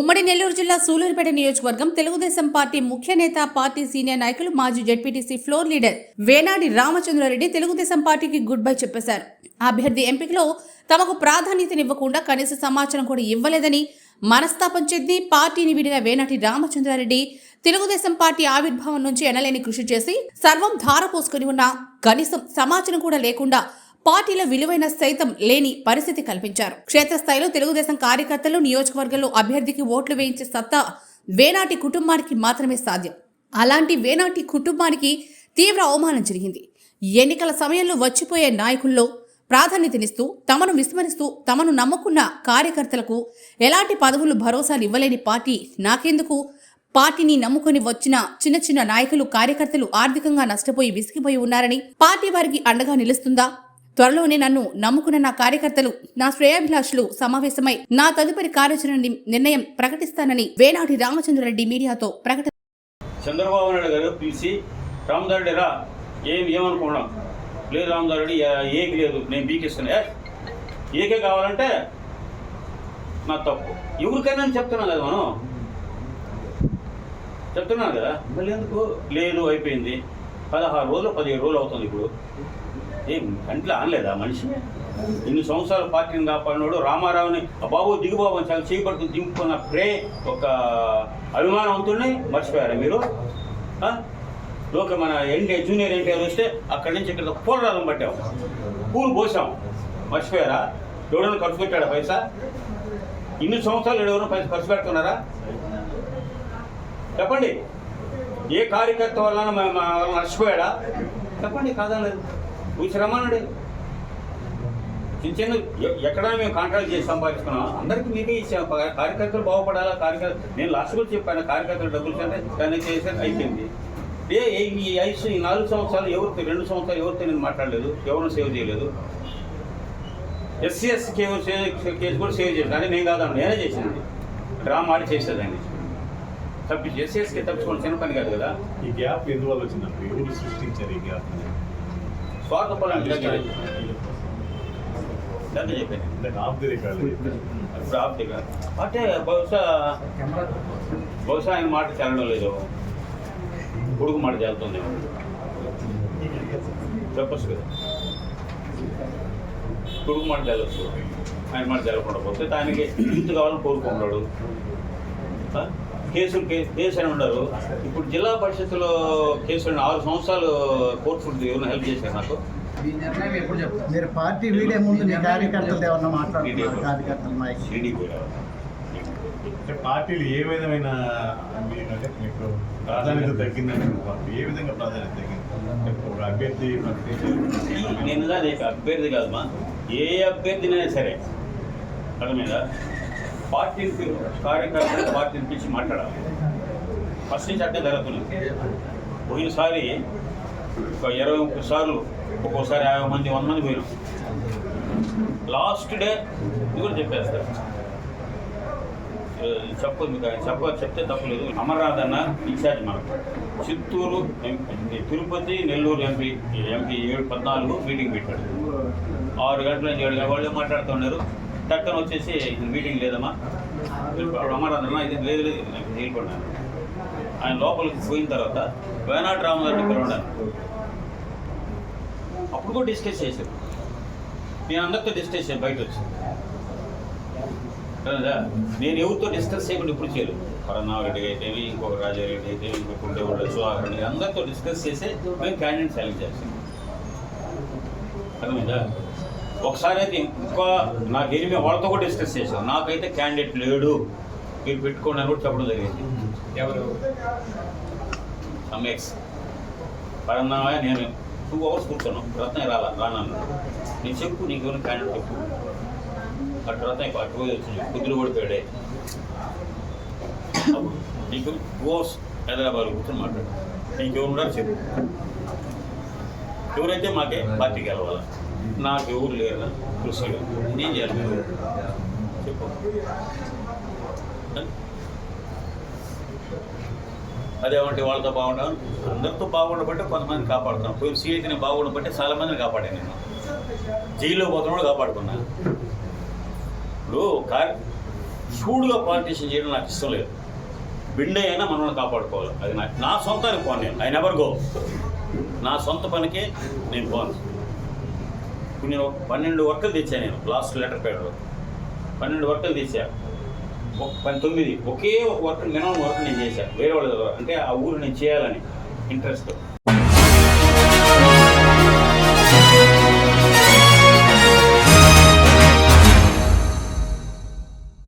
ఉమ్మడి నెల్లూరు జిల్లా సూలూరుపేట నియోజకవర్గం తెలుగుదేశం పార్టీ ముఖ్య నేత పార్టీ సీనియర్ నాయకులు మాజీ ZPTC floor leader Venadi Ramachandrareddy Telugudesam పార్టీకి గుడ్ బై చెప్పేశారు. అభ్యర్థి ఎంపికలో తమకు ప్రాధాన్యతనివ్వకుండా కనీస సమాచారం కూడా ఇవ్వలేదని మనస్తాపం చెంది పార్టీని వీడిన వేనాటి రామచంద్రారెడ్డి తెలుగుదేశం పార్టీ ఆవిర్భావం నుంచి ఎనలేని కృషి చేసి సర్వం ధారపోసుకుని ఉన్న కనీసం సమాచారం కూడా లేకుండా పార్టీలో విలువైన సైతం లేని పరిస్థితి కల్పించారు. క్షేత్రస్థాయిలో తెలుగుదేశం కార్యకర్తలు నియోజకవర్గంలో అభ్యర్థికి ఓట్లు వేయించే సత్తా వేనాటి కుటుంబానికి మాత్రమే సాధ్యం. అలాంటి వేనాటి కుటుంబానికి తీవ్ర అవమానం జరిగింది. ఎన్నికల సమయంలో వచ్చిపోయే నాయకుల్లో ప్రాధాన్యతనిస్తూ తమను విస్మరిస్తూ తమను నమ్ముకున్న కార్యకర్తలకు ఎలాంటి పదవులు భరోసాలు ఇవ్వలేని పార్టీ నాకెందుకు? పార్టీని నమ్ముకొని వచ్చిన చిన్న చిన్న నాయకులు కార్యకర్తలు ఆర్థికంగా నష్టపోయి విసిగిపోయి ఉన్నారని పార్టీ వారికి అండగా నిలుస్తుందా? త్వరలోనే నన్ను నమ్ముకున్న నా కార్యకర్తలు నా శ్రేయాభిలాషులు సమావేశమై నా తదుపరి కార్యాచరణ నిర్ణయం ప్రకటిస్తానని వేనాటి రామచంద్రరెడ్డి మీడియాతో ప్రకటన చంద్రబాబు నాయుడు గారు పిలిచి రామదారెడ్డి రా ఏం ఏమనుకున్నాం? లేదు రామదారెడ్డి ఏ- ఏకి లేదు నేను బీకిస్తాను ఏ ఏకే కావాలంటే నా తప్పు. ఎవరికైనా చెప్తున్నాను కదా మనం. చెప్తున్నాను కదా. మళ్ళీ ఎందుకు? లేదు అయిపోయింది. పదహారు రోజులు పదిహేడు రోజులు అవుతుంది ఇప్పుడు. ఏం కంట్లో అనలేదా మనిషి ఇన్ని సంవత్సరాల పార్టీని కాపాడినాడు రామారావుని. ఆ బాబు దిగుబాబు అని చాలా చేపడుకుని దింపుకున్న ప్రే ఒక అభిమానవంతుడిని మర్చిపోయారా మీరు? లోక మన ఎన్టీఆర్ జూనియర్ ఎన్టీఆర్ వస్తే అక్కడి నుంచి ఇక్కడ పోరాటం పట్టాం. పూలు పోసాం. మర్చిపోయారా? ఎవడైనా ఖర్చు పెట్టాడా పైసా? ఇన్ని సంవత్సరాలు ఎవరైనా పైసా ఖర్చు పెడుతున్నారా? చెప్పండి. ఏ కార్యకర్త వలన మా- చెప్పండి కాదా లేదు రమ్మన్నాడు చిన్న చిన్న ఎక్కడ మేము కాంట్రాక్ట్ చేసి సంపాదించుకున్నాం అందరికీ మీకే ఇచ్చాం. కార్యకర్తలు బాగుపడాలా కార్యకర్త నేను లాస్ట్ కూడా చెప్పాను కార్యకర్తలు డబ్బులు కంటే దాన్ని చేసేది అయిపోయింది. ఏ ఏ- ఈ ఐదు ఈ నాలుగు సంవత్సరాలు ఎవరితో రెండు సంవత్సరాలు ఎవరితో నేను మాట్లాడలేదు ఎవరిని సేవ్ చేయలేదు. ఎస్సీఎస్ ఎస్సీ కేసు కూడా సేవ్ చేశాను అని నేను కాదన్న నేనే చేసింది డ్రామా ఆడి చేసేదాన్ని తప్పించి ఎస్సీ తప్పించుకోవడం చిన్న పని కాదు కదా. ఈ గ్యాప్ ఎందువల్ల వచ్చిందంటే ఎవరు సృష్టించారు ఈ గ్యాప్? స్వార్థపరం అంటే చెప్పాను అంటే ఆఫ్ ది రికార్డ్ ఇప్పుడు ఆప్తిగా అంటే బహుశా బహుశా ఆయన మాట చెల్లడం లేదు. కొడుకు మాట చెల్లుతుంది చెప్పచ్చు కదా. కొడుకు మాట చెల్లొచ్చు. ఆయన మాట చెల్లకుండా పోతే ఆయనకి యూత్ కావాలని కోరుకుంటాడు? కేసులు కేసు అని ఉండరు. ఇప్పుడు జిల్లా పరిషత్తులో కేసులు ఆరు సంవత్సరాలు కోర్టు ఫుడ్ ఎవరైనా హెల్ప్ చేశారు నాకు. మీరు పార్టీ వీడే ముందు మీ కార్యకర్తలు ఏమన్నా మాట్లాడుతున్నారు? కార్యకర్తల పార్టీలు ఏ విధమైన మీ- మీకు ప్రాధాన్యత తగ్గిందని. ఏ విధంగా ప్రాధాన్యత తగ్గింది? ఒక అభ్యర్థి నేను అభ్యర్థి కాదమ్మా ఏ అభ్యర్థినైనా సరే అర్థమైందా పార్టీ పి- కార్యకర్తలు పార్టీని పిలిచి మాట్లాడాలి. ఫస్ట్ నుంచి అట్టే జరుగుతుంది. పోయినసారి ఒక ఇరవై ముప్పై సార్లు ఒక్కోసారి యాభై మంది వంద మంది పోయినాం. లాస్ట్ డే ఇది కూడా చెప్పేస్తారు చెప్పదు మీకు చెప్ప చెప్తే తప్పలేదు. అమర్నాథ్ అన్న ఇన్ఛార్జ్ మనకు. Chittoor MP Tirupati Nellore MP MP ఏడు పద్నాలుగు మీటింగ్ పెట్టాడు. ఆరు గంటల నుంచి ఏడు గంటల వాళ్ళే మాట్లాడుతున్నారు టక్కన వచ్చేసి మీటింగ్ లేదమ్మా. అప్పుడు ఇది లేదు లేదు నేను వెళ్ళిపోయినాను ఆయన లోపలికి పోయిన తర్వాత వేనాడు రామగారిని పిలవడానికి అప్పుడు కూడా డిస్కస్ చేశారు. నేను అందరితో డిస్కస్ చేశాను బయట వచ్చి. నేను ఎవరితో డిస్కస్ చేయకుండా ఇప్పుడు చేయలేదు. కరుణారెడ్డి అయితేవి ఇంకొక రాజారెడ్డి అయితే ఇంకొక ఉండేవాళ్ళు సుధాకర్ రెడ్డి అందరితో డిస్కస్ చేసి మేము క్యాండిడేట్ సెలెక్ట్ చేస్తాం అర్థమైందా? ఒకసారి అయితే ఇంకా నాకు ఎనిమిది వాళ్ళతో కూడా డిస్కస్ చేశాను. నాకైతే క్యాండిడేట్ లేడు. మీరు పెట్టుకోండి అని కూడా చెప్పడం జరిగింది. ఎవరు? సమ్మెక్స్ పరన్నా నేను టూ అవర్స్ కూర్చున్నాం. రత్న రాలా రానన్నా. నేను చెప్పు నీకు ఎవరైనా క్యాండిడేట్ చెప్పు. అటు రత్న అటు పోయి వచ్చింది. కుదురు పడిపోయాడే. నీకు టూ అవర్స్ హైదరాబాద్ కూర్చొని మాట్లాడు. నీకు ఎవరు చెప్పు. ఎవరైతే మాకే పార్టీకి వెళ్ళాలా నాకు ఎవరు లేరు? కృషి నేను చేయాలి? చెప్పు. అదేమంటే వాళ్ళతో బాగుంటాను అందరితో బాగుండబట్టే కొంతమంది కాపాడుతున్నాను పోయి సీఐని బాగుండబట్టే చాలా మందిని కాపాడాను నేను. జైల్లో పోతున్నాడు కూడా కాపాడుకున్నా. ఇప్పుడు కార్ చూడుగా పాలిటీషన్ చేయడం నాకు ఇష్టం లేదు. బిండే అయినా మనల్ని కాపాడుకోవాలి. అది నాకు నా సొంతానికి పోను నేను. ఐ నెవర్ గో నా సొంత పనికి నేను పోను. ఇప్పుడు నేను పన్నెండు వర్కలు తెచ్చాను నేను లాస్ట్ లెటర్ పేడలో పన్నెండు వర్కలు తెచ్చా. పంతొమ్మిది ఒకే ఒక వర్క్ మినిమం వర్క్ నేను చేశాను వేరే వాళ్ళ అంటే ఆ ఊరు నేను చేయాలని ఇంట్రెస్ట్